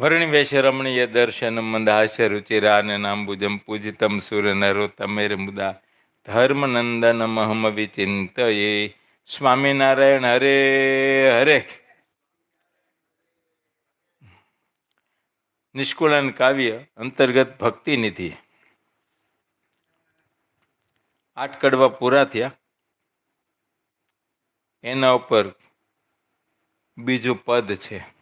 વર્ણિવેશ રમણીય દર્શન મંદહાસ્ય રુચિરાન નાંબુજમ પૂજિતમ સુર નરો તમેર મુદા. ધર્મનંદન મહમ વિચિંતયે. સ્વામિનારાયણ હરે હરે. નિષ્કુળન કાવ્ય અંતર્ગત ભક્તિ નિધિ આઠ કડવા પૂરા થયા. એના ઉપર બીજું પદ છે.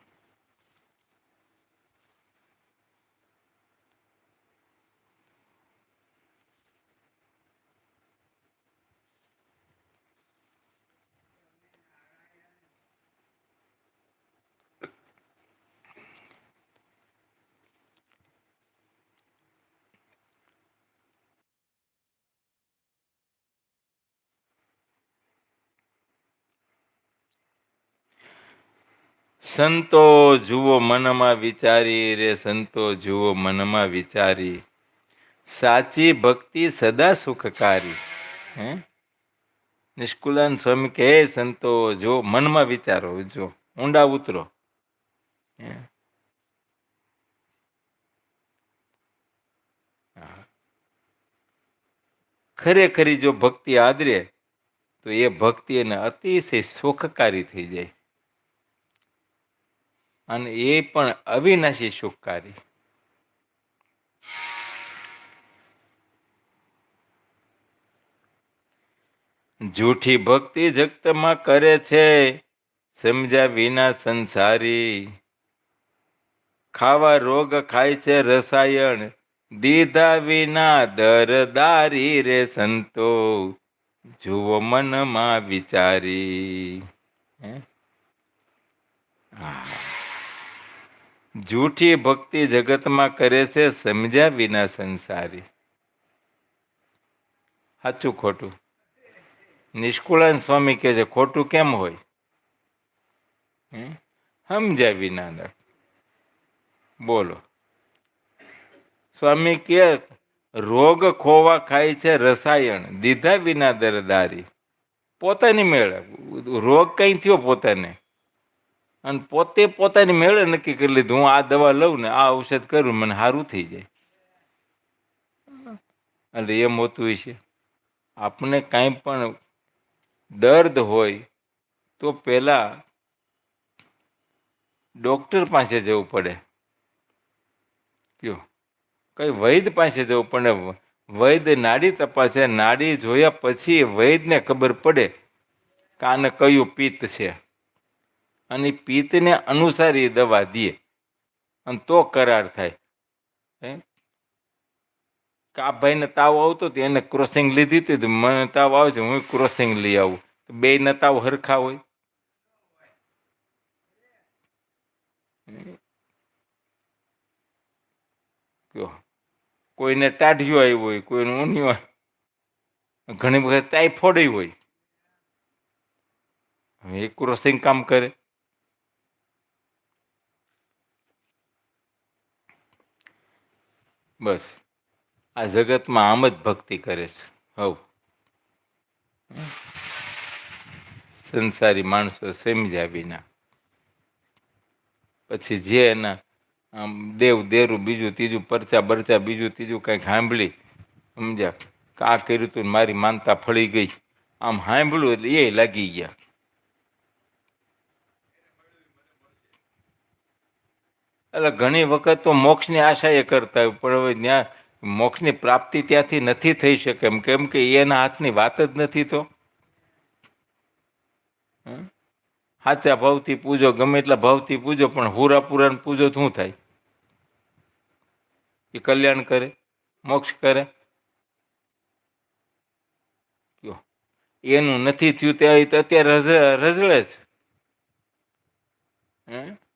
સંતો જુઓ મનમાં વિચારી રે, સંતો જુઓ મનમાં વિચારી. સાચી ભક્તિ સદા સુખકારી. હે? નિષ્કુલાન સ્વામી કહે, સંતો જો મનમાં વિચારો જો ઊંડા ઉતરો. ખરેખરી જો ભક્તિ આદરે, તો એ ભક્તિ એને અતિશય સુખકારી થઈ જાય. અને એ પણ અવિનાશી સુખકારી જૂઠી ભક્તિ જગતમાં કરે છે, સમજ્યા વિના સંસારી. ખાવા રોગ ખાય છે રસાયણ, દીધા વિના દરદારી રે સંતો. જુઓ મનમાં વિચારી. હે. જૂઠી ભક્તિ જગતમાં કરે છે સમજ્યા વિના સંસારી. સાચું ખોટું. નિષ્કુળાન સ્વામી કહે છે, ખોટું કેમ હોય? સમજ્યા વિના. બોલો. સ્વામી કે રોગ ખોવા ખાય છે રસાયણ, દીધા વિના દરદારી. પોતાની મેળ. રોગ કઈ થયો પોતાને? અને પોતે પોતાની મેળે નક્કી કરી લીધું, હું આ દવા લઉં ને આ ઔષધ કરું મને સારું થઈ જાય. એટલે એમ હોતું હોય છે. આપણે કાંઈ પણ દર્દ હોય, તો પહેલાં ડૉક્ટર પાસે જવું પડે. કયો? કઈ વૈદ પાસે જવું પડે. વૈદ નાડી તપાસે, નાડી જોયા પછી વૈદને ખબર પડે કે આને કયું પિત્ત છે. અને પિત્તને અનુસાર એ દવા દે. અને તો કરાર થાય. હે? કે ભાઈને તાવ આવતો હતો એને ક્રોસિંગ લીધી હતી તો મને તાવ આવે છે, હું ક્રોસિંગ લઈ આવું. તો બેયના તાવ હરખા હોય. કોઈને ટાઢિયો આવ્યો હોય, કોઈને ઊંધિયો ઘણી વખત ટાઈફોડ હોય. એ ક્રોસિંગ કામ કરે. બસ. આ જગતમાં આમ જ ભક્તિ કરે છે. હવ. સંસારી માણસો સમજ્યા વિના. પછી જે એના, આમ દેવ દેરું બીજું ત્રીજું, પરચા બરચા બીજું ત્રીજું કંઈક સાંભળી, સમજ્યા? આ કર્યું તું મારી માનતા ફળી ગઈ? આમ સાંભળ્યું એટલે એ લાગી ગયા. એટલે ઘણી વખત તો મોક્ષની આશા એ કરતા હોય, પણ હવે ત્યાં મોક્ષની પ્રાપ્તિ ત્યાંથી નથી થઈ શકે. એમ કેમ કે એના હાથની વાત જ નથી તો? સાચા ભાવથી પૂજો, ગમે એટલા ભાવથી પૂજો, પણ હુરા પુરાણ પૂજો શું થાય? એ કલ્યાણ કરે, મોક્ષ કરે. એનું નથી થયું, તે અત્યારે રઝ- રઝળે છે હે?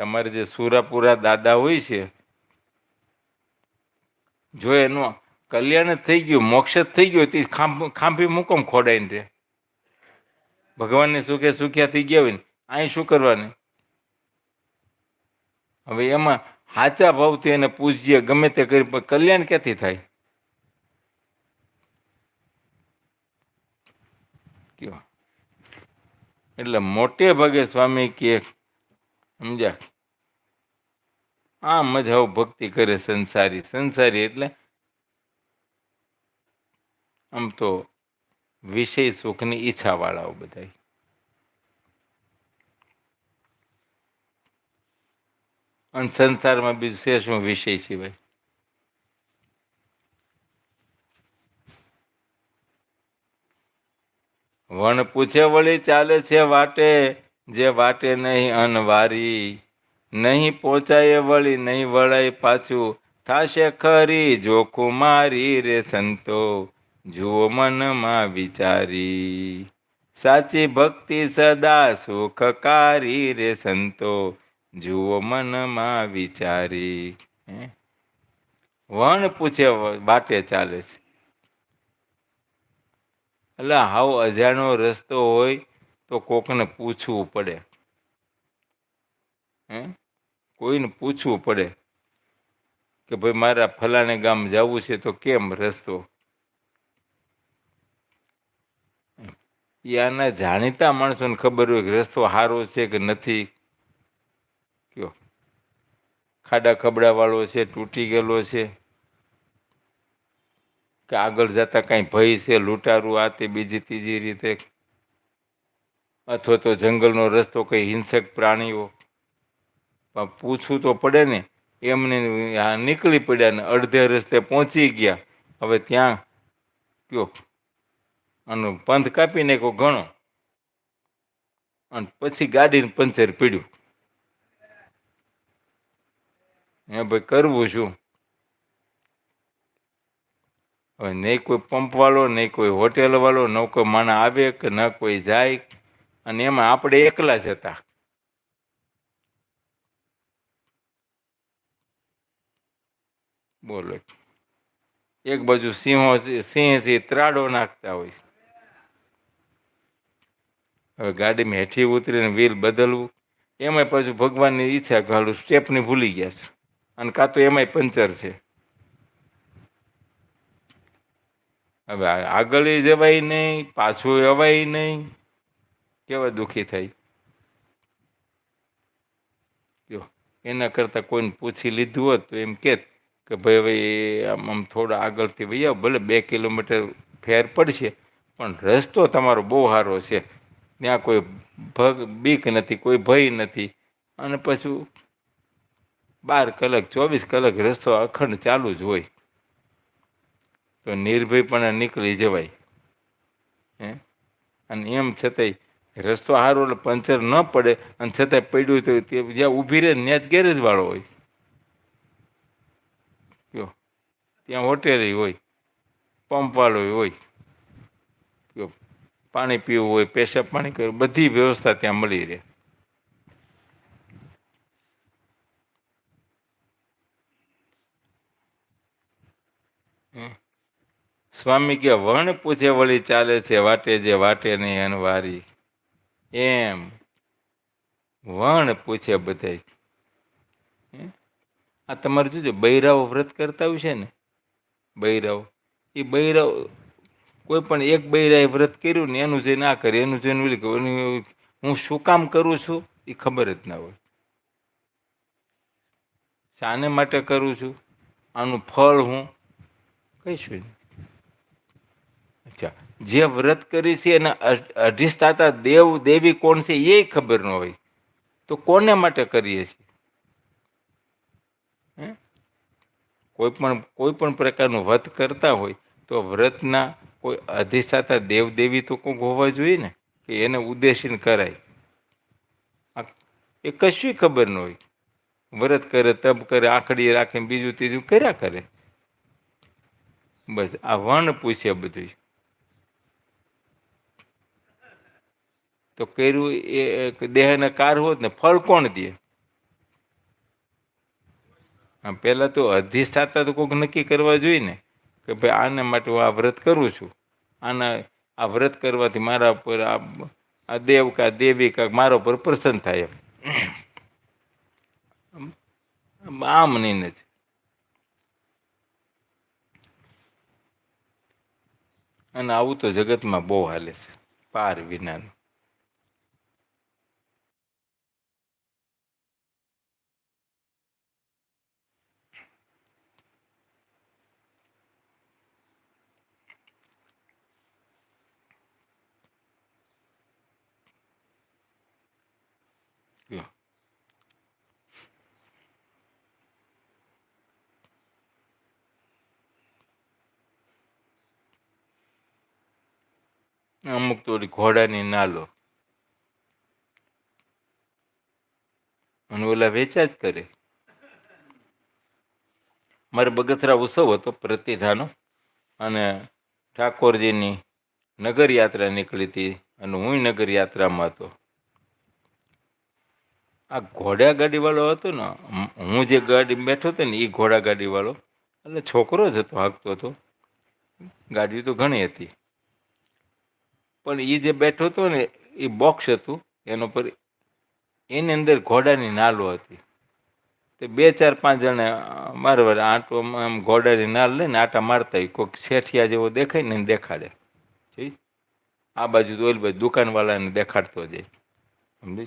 તમારે જે સુરાપુરા દાદા હોય છે, જો એનું કલ્યાણ જ થઈ ગયું, મોક્ષ જ થઈ ગયું, તે ખાંભ મૂકમ ખોડાઈને રે. ભગવાનને સુખે સુખ્યા થઈ ગયા હોય ને, અહીં શું કરવાની? હવે એમાં સાચા ભાવથી એને પૂજ્ય, ગમે તે કરી, પણ કલ્યાણ ક્યાંથી થાય? એટલે મોટે ભાગે સ્વામી કે સમજ્યા? આમ જ હવે ભક્તિ કરે સંસારી. સંસારી એટલે આમ તો વિષય સુખની ઈચ્છાવાળાઓ બધા અને સંસારમાં બીજું છે શું વિષય સિવાય? વણ પૂછે વળી ચાલે છે વાટે. જે વાટે નહીં અનવારી, નહીં પહોંચાય વળી, નહીં વળાય પાછું. થાશે ખરી જોખું મારી રે સંતો, જુઓ મનમાં વિચારી. સાચી ભક્તિ સદા સુખકારી રે સંતો, જુઓ મનમાં વિચારી. વણ પૂછે વાટે ચાલે છે. એટલે હાવ અજાણો રસ્તો હોય તો કોકને પૂછવું પડે. હે? કોઈને પૂછવું પડે કે ભાઈ મારા ફલાણે ગામ જવું છે તો કેમ રસ્તો? એ આના જાણીતા માણસોને ખબર હોય કે રસ્તો સારો છે કે નથી? કયો? ખાડા ખબડાવાળો છે, તૂટી ગયેલો છે? કે આગળ જતા કાંઈ ભય છે, લૂંટારું આ તે બીજી, ત્રીજી રીતે? અથવા તો જંગલનો રસ્તો કંઈ હિંસક પ્રાણીઓ. પૂછવું તો પડે ને, એમને નીકળી પડ્યા ને અડધે રસ્તે પહોંચી ગયા. હવે ત્યાં કયો અને પંથ કાપી નાખ્યો ઘણો. અને પછી ગાડીને પંચર પીડ્યું. હે ભાઈ કરવું શું? હવે નહીં કોઈ પંપવાળો નહીં કોઈ હોટેલવાળો ન કોઈ માણા આવે કે ન કોઈ જાય. અને એમાં આપણે એકલા જ હતા. બોલો. એક બાજુ સિંહો સિંહ સિંહ ત્રાડો નાખતા હોય. હવે ગાડીમાં હેઠી ઉતરીને વ્હીલ બદલવું, એમાંય પાછું ભગવાનની ઈચ્છા ઘાલું, સ્ટેપની ભૂલી ગયા છે. અને કાં તો એમાંય પંચર છે. હવે આગળ જવાય નહીં, પાછું અવાય નહીં. કેવા દુઃખી થાય જો, એના કરતાં કોઈને પૂછી લીધું હોત તો એમ કહેત કે ભાઈ ભાઈ આમ આમ થોડા આગળથી વૈયા ભલે બે કિલોમીટર ફેર પડશે, પણ રસ્તો તમારો બહુ સારો છે. ત્યાં કોઈ ભગ, બીક નથી, કોઈ ભય નથી. અને પછી બાર કલાક, ચોવીસ કલાક રસ્તો અખંડ ચાલુ જ હોય. તો નિર્ભયપણે નીકળી જવાય. હે? અને એમ છતાંય રસ્તો સારો એટલે પંચર ન પડે અને છતાંય પડ્યું તો તે જ્યાં ઊભી રહે ત્યાં જ ગેરેજવાળો હોય. કયો? ત્યાં હોટેલ હોય પંપવાળો હોય. કયો? પાણી પીવું હોય, પેશાબ પાણી કરવું, બધી વ્યવસ્થા ત્યાં મળી રહે. સ્વામી કે વણ પૂછે વળી ચાલે છે, વાટે જે વાટે નહીં અનવારી એમ. વણ પૂછે બધા આ તમારે જોજો બૈરાઓ વ્રત કરતા હોય છે ને? બૈરાઓ. એ બૈરાઓ, કોઈ પણ એક બૈરાએ વ્રત કર્યું ને એનું જઈને આ કરે, એનું જઈને ઓલી હું શું કામ કરું છું? એ ખબર જ ના હોય. શાને માટે કરું છું? આનું ફળ હું કહીશું? નહીં જે વ્રત કરી છે એના અધિષ્ઠાતા દેવ, દેવી કોણ છે એ ખબર ન હોય. તો કોને માટે કરીએ છીએ? કોઈ પણ કોઈ પણ પ્રકારનું વ્રત કરતા હોય તો વ્રતના કોઈ અધિષ્ઠાતા દેવ, દેવી તો કોઈક હોવા જોઈએ ને, કે એને ઉદ્દેશીને કરાય. એ કશું ખબર ન હોય. વ્રત કરે, તપ કરે, આંખડી રાખે બીજું ત્રીજું કર્યા કરે. બસ આ વણ પૂછે બધું તો કર્યું એ દેહને કાર હોત ને ફળ કોણ દે? આમ પહેલાં તો અધિષ્ઠાતા તો કોઈક નક્કી કરવા જોઈએ ને, કે ભાઈ આને માટે હું આ વ્રત કરું છું. આના, આ વ્રત કરવાથી મારા ઉપર આ દેવ કા દેવી કા મારા ઉપર પ્રસન્ન થાય એમ. આમ નહીં જ. અને આવું તો જગતમાં બહુ હાલે છે, પાર વિનાનું. કયો. અમુક તો ઘોડાની નાલો. અને ઓલા વેચા જ કરે. મારે બગથરા ઉત્સવ હતો પ્રતિઠાનો અને ઠાકોરજીની નગર યાત્રા નીકળી હતી અને હું નગર યાત્રામાં હતો. આ ઘોડા ગાડીવાળો હતો ને, હું જે ગાડી બેઠો હતો ને એ ઘોડા ગાડીવાળો. એટલે છોકરો જ હતો, હાંકતો હતો. ગાડી તો ઘણી હતી. પણ એ જે બેઠો હતો ને એ બોક્સ હતું, એનો પર એની અંદર ઘોડાની નાલો હતી. તે બે ચાર પાંચ જણા મારે વાર આંટો આમ ઘોડાની નાલ લઈને આટા મારતા કોઈક શેઠિયા જેવો દેખાય ને દેખાડે. જી આ બાજુ તો ઓલી બાજુ દુકાનવાળાને દેખાડતો જાય. સમજી?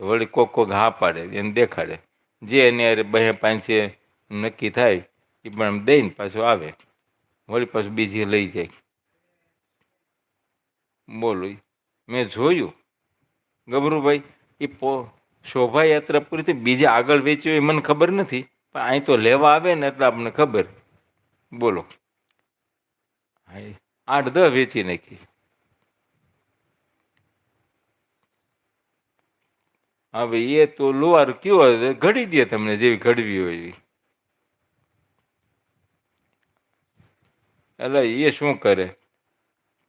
વળી કોક કોક હા પાડે, એને દેખાડે. જે એને અરે બે પાંચે નક્કી થાય એ પણ દઈને પાછું આવે. વળી પાછું બીજી લઈ જાય. બોલો. મેં જોયું. ગભરુભાઈ એ પો શોભાયાત્રા પૂરી થઈ બીજા આગળ વેચ્યું એ મને ખબર નથી, પણ અહીં તો લેવા આવે ને એટલે આપણને ખબર. બોલો. આઠ દસ વેચી નાખી. હવે એ તો લોહાર કયો હોય ઘડી દે તમને જેવી ઘડવી હોય એવી. એટલે એ શું કરે?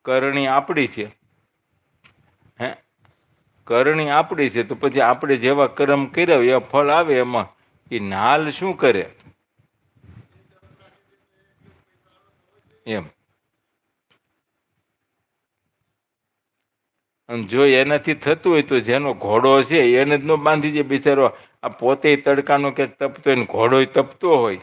કરણી આપણી છે. હે? કરણી આપણી છે તો પછી આપણે જેવા કર્મ કર્યા એવા ફળ આવે એમાં. એ નાલ શું કરે? એમ. અને જો એનાથી થતું હોય તો જેનો ઘોડો છે, એને જ ન બાંધી દે બિચારો. આ પોતે તડકાનો કે તપતો હોય ને ઘોડો તપતો હોય.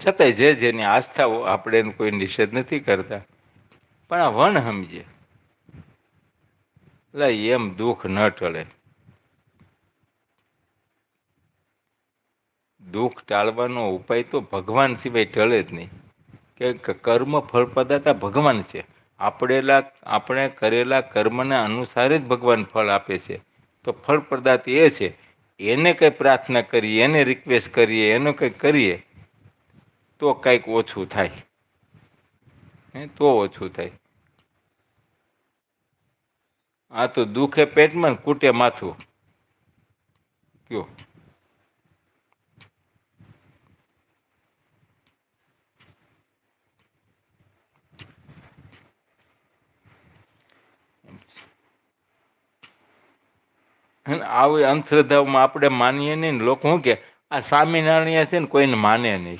છતાંય જે જેની આસ્થાઓ આપણે એનો કોઈ નિષેધ નથી કરતા. પણ આ વણ સમજે. એટલે એમ દુઃખ ન ટળે દુઃખ ટાળવાનો ઉપાય તો ભગવાન સિવાય ટળે જ નહીં. કે કર્મ ફળપ્રદાતા ભગવાન છે. આપણેલા આપણે કરેલા કર્મને અનુસાર જ ભગવાન ફળ આપે છે. તો ફળપ્રદાત એ છે. એને કંઈ પ્રાર્થના કરીએ, એને રિક્વેસ્ટ કરીએ, એનું કંઈક કરીએ, તો કંઈક ઓછું થાય. હે, તો ઓછું થાય. આ તો દુઃખે પેટમાં કૂટે માથું. કયો? આવી અંધશ્રદ્ધાઓમાં આપણે માનીએ નહીં ને, લોકો શું કે, આ સ્વામિનારાયણ છે ને, કોઈને માને નહીં.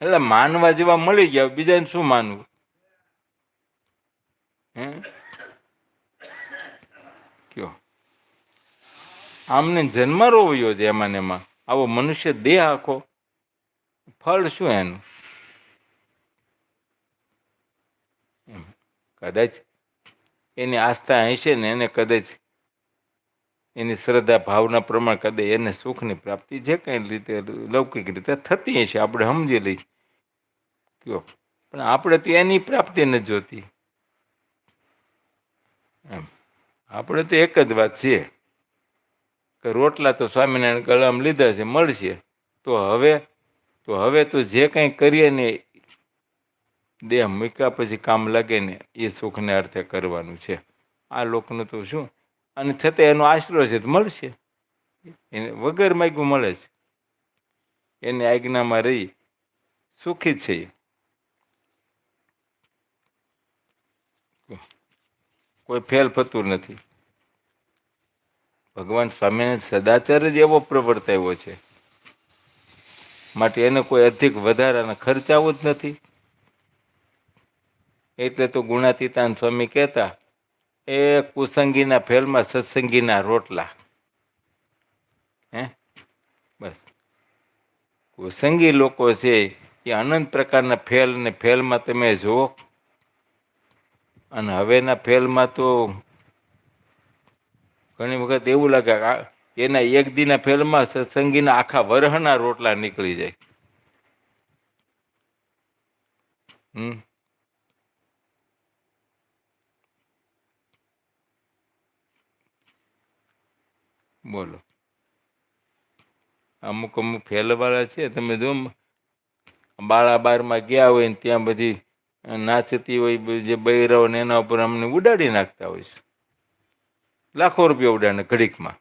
એટલે માનવા જેવા મળી ગયા, બીજાને શું માનવું? હે? કયો? આમને જન્મ રોવ્યો છે એમાં ને એમાં. આવો મનુષ્ય દેહ આખો. ફળ શું એનું? કદાચ એની આસ્થા હશે ને એને કદાચ એની શ્રદ્ધા ભાવના પ્રમાણે કદાચ એને સુખની પ્રાપ્તિ જે કંઈ રીતે લૌકિક રીતે થતી હશે, આપણે સમજી લઈ કયો. પણ આપણે તો એની પ્રાપ્તિ નથી જોતી. એમ. આપણે તો એક જ વાત છે કે રોટલા તો સ્વામિનારાયણ ગળામાં લીધા છે, મળશે. તો હવે તો હવે તો જે કંઈ કરીએ ને દેહ મૂક્યા પછી કામ લાગે ને એ સુખને અર્થે કરવાનું છે. આ લોકનું તો શું? અને છતાં એનો આશરો છે તો મળશે. એને વગર માગ્યું મળે છે. એને આજ્ઞામાં રહી સુખી છે. કોઈ ફેલ થતું નથી. ભગવાન સ્વામીને સદાચાર જ એવો પ્રવર્તાવ્યો છે. માટે એને કોઈ અધિક વધારાના ખર્ચાવો જ નથી. એટલે તો ગુણાતીતાન સ્વામી કહેતા, એ કુસંગીના ફેલમાં સત્સંગીના રોટલા. હે? બસ. કુસંગી લોકો છે, એ અનંત પ્રકારના ફેલ ને ફેલમાં તમે જુઓ. અને હવેના ફેલમાં તો ઘણી વખત એવું લાગે એના એક દીના ફેલમાં સત્સંગીના આખા વરહના રોટલા નીકળી જાય. હમ? બોલો. અમુક અમુક ફેલવાળા છે, તમે જો બાળા બારમાં ગયા હોય ને ત્યાં બધી નાચતી હોય જે બૈરાઓ ને એના ઉપર અમને ઉડાડી નાખતા હોય છે. લાખો રૂપિયા ઉડાડે ઘડીકમાં.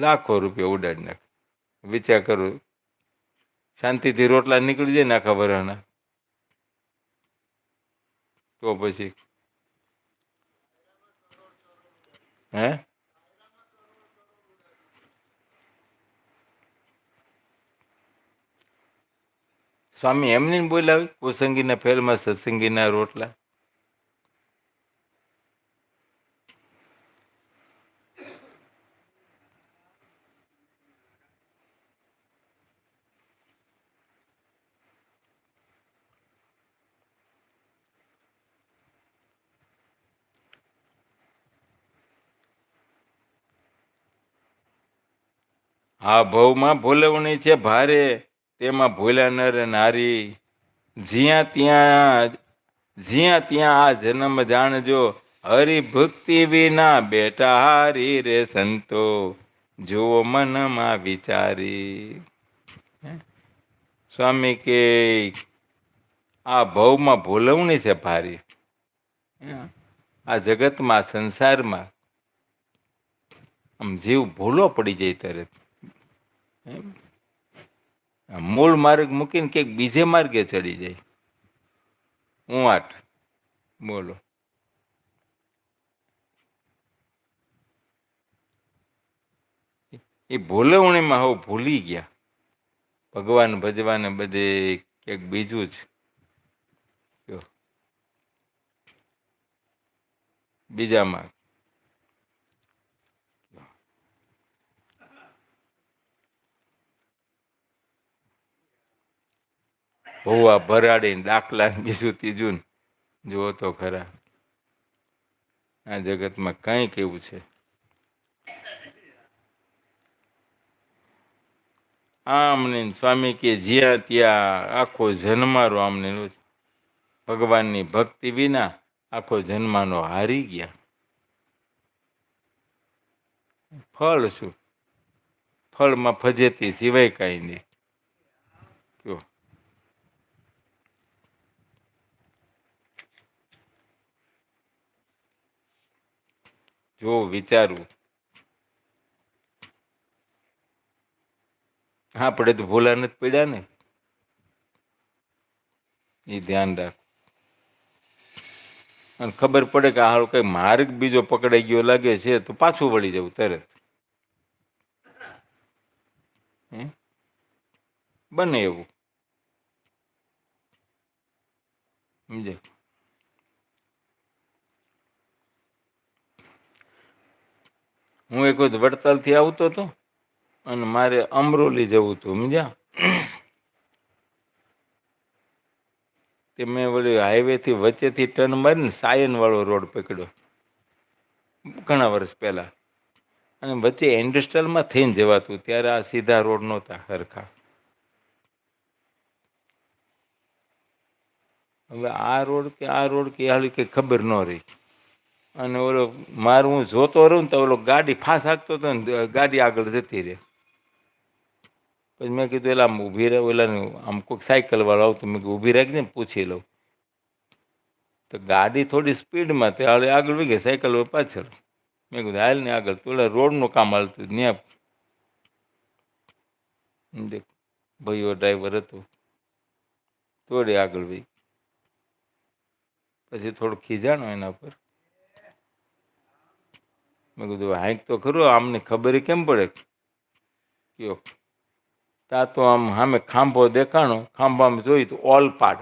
લાખો રૂપિયા ઉડાડી નાખે. વિચાર કરું, શાંતિથી રોટલા નીકળી જાય ને આખા વરાના તો પછી હે? સ્વામી એમને બોલાવી? કુસંગીના ફેલમાં સત્સંગીના રોટલા? આ ભવમાં ભૂલવણી છે ભારે, તેમાં ભૂલ્યા નર. નારી જ્યાં ત્યાં જ્યાં ત્યાં આ જન્મ જાણજો, હરિભક્તિ વિના બેટા હારી રે સંતો. જુઓ મનમાં વિચારી. સ્વામી કે, આ ભવમાં ભૂલવણી છે ભારી. આ જગતમાં, સંસારમાં, આમ જીવ ભૂલો પડી જાય તરત. મૂળ માર્ગ મૂકીને કંઈક બીજે માર્ગે ચડી જાય. હું આટ બોલો. એ ભૂલવણીમાં હવે ભૂલી ગયા. ભગવાન ભજવાને બધે ક્યાંક બીજું જ. બીજામાં ભૂવા ભરાડીને દાખલા બીજું ત્રીજું જુઓ તો ખરા. આ જગતમાં કંઈક એવું છે? આમને સ્વામી કે, જ્યાં ત્યાં આખો જન્મારો આમને ભગવાનની ભક્તિ વિના આખો જન્માનો હારી ગયા. ફળ શું? ફળમાં ફજેતી સિવાય કાંઈ નહીં. કયો જો વિચારવું પડે તો ભોલા નથી પડ્યા ને. એ ધ્યાન રાખ. અને ખબર પડે કે હાલ કઈ માર્ગ બીજો પકડાઈ ગયો લાગે છે, તો પાછું વળી જવું તરત. બને એવું. સમજે હું એક વખત વડતાલથી આવતો હતો અને મારે અમરોલી જવું હતું, સમજ્યા? તે મેં વળી હાઈવેથી વચ્ચેથી ટર્ન મારીને સાયનવાળો રોડ પકડ્યો, ઘણા વર્ષ પહેલાં. અને વચ્ચે ઇન્ડસ્ટ્રીયલમાં થઈને જવાતું, ત્યારે આ સીધા રોડ નહોતા સરખા હવે આ રોડ કે આ રોડ કે હાલી કંઈ ખબર ન રહી. અને ઓલો મારું હું જોતો રહું ને તો ઓલો ગાડી ફાસ હાંકતો હતો ને ગાડી આગળ જતી રહે. પછી મેં કીધું, એલા, આમ ઊભી રહે ઓલાનું આમ કોઈક સાયકલવાળો આવતો મેં ઊભી રાખીને પૂછી લઉં. તો ગાડી થોડી સ્પીડમાં તે આગળ વહી ગઈ, સાયકલ પાછળ. મેં કીધું, હાલ ને આગળ. ઓલા રોડનું કામ હાલતું ત્યાં દેખ, ભાઈઓ ડ્રાઈવર હતો. થોડી આગળ વી પછી થોડું ખીજાણો એના પર. મેં કીધું, હાઈક તો ખરું, આમને ખબર કેમ પડે? કયો, તા તો આમ સામે ખાંભો દેખાણો ખાંભામાં જોયું તો ઓલ પાડ.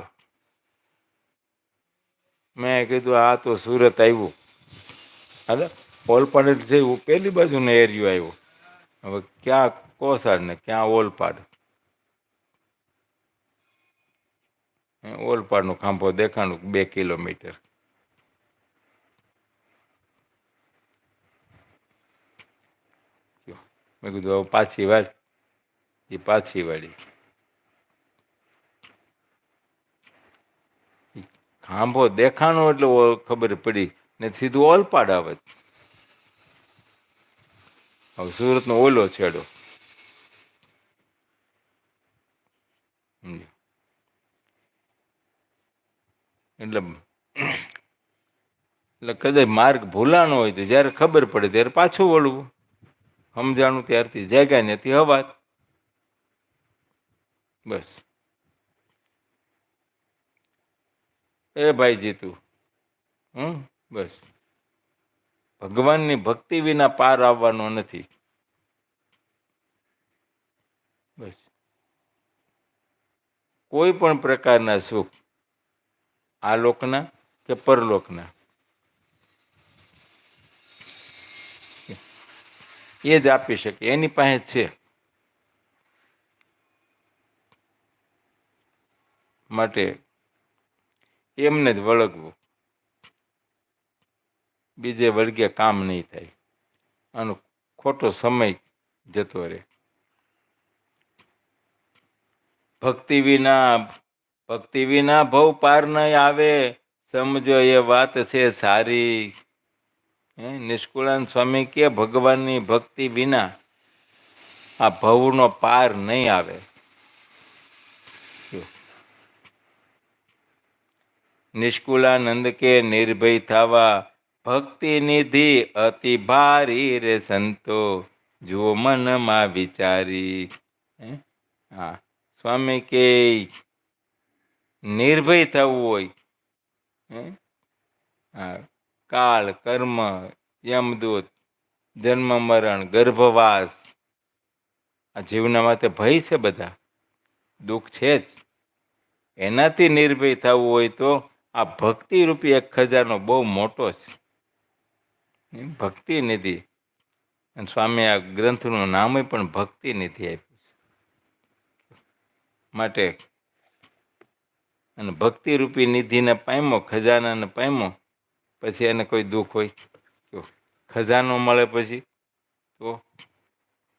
મેં કીધું, આ તો સુરત આવ્યું. હા ઓલપાડ એટલે થયું પહેલી બાજુનો એરિયો આવ્યો. હવે ક્યાં કોસાડ ને ક્યાં ઓલપાડ ઓલપાડનો ખાંભો દેખાણું બે કિલોમીટર. મેં કીધું પાછી વાળ. એ પાછી વાળી. ખાંભો દેખાણો એટલે ખબર પડી. ને સીધું ઓલપાડ આવે. હવે સુરતનો ઓલો છેડો? એટલે એટલે કદાચ માર્ગ ભૂલાનો હોય તો જ્યારે ખબર પડે ત્યારે પાછું વળવું. સમજાણું ત્યારથી. જાગ્યા નથી હવાત બસ. એ ભાઈ જીતું. હમ? બસ. ભગવાનની ભક્તિ વિના પાર આવવાનો નથી. બસ. કોઈ પણ પ્રકારના સુખ આ લોકના કે પરલોકના. એ જ આપી શકે, એની પાસે છે. માટે એમને જ વળગવું. બીજે વળગે કામ નહીં થાય. આનો ખોટો સમય જતો રહે. ભક્તિ વિના ભક્તિ વિના ભવ પાર નહીં આવે. સમજો એ વાત છે સારી. હે, નિષ્કુળાન સ્વામી કે ભગવાનની ભક્તિ વિના આ ભવનો પાર નહીં આવે નિષ્કુળાનંદ કે નિર્ભય થવા, ભક્તિ નિધિ અતિ ભારી રે સંતો જો મનમાં વિચારી? હા સ્વામી કે નિર્ભય થવું હોય હે? કાળ કર્મ યમદૂત જન્મ, મરણ, ગર્ભવાસ. આ જીવના માટે ભય છે બધા. દુઃખ છે જ. એનાથી નિર્ભય થવું હોય તો આ ભક્તિ રૂપી એક ખજાનો બહુ મોટો છે. ભક્તિ નિધિ. અને સ્વામી આ ગ્રંથનું નામ પણ ભક્તિ નિધિ આપ્યું છે. માટે અને ભક્તિરૂપી નિધિને પામ્યો, ખજાનાને પામ્યો પછી એને કોઈ દુઃખ હોય, તો ખજાનો મળે પછી તો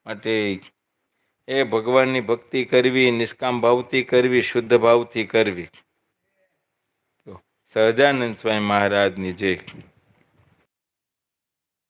માટે એ ભગવાનની ભક્તિ કરવી, નિષ્કામ ભાવથી કરવી, શુદ્ધ ભાવથી કરવી. સહજાનંદ સ્વામી મહારાજની જય.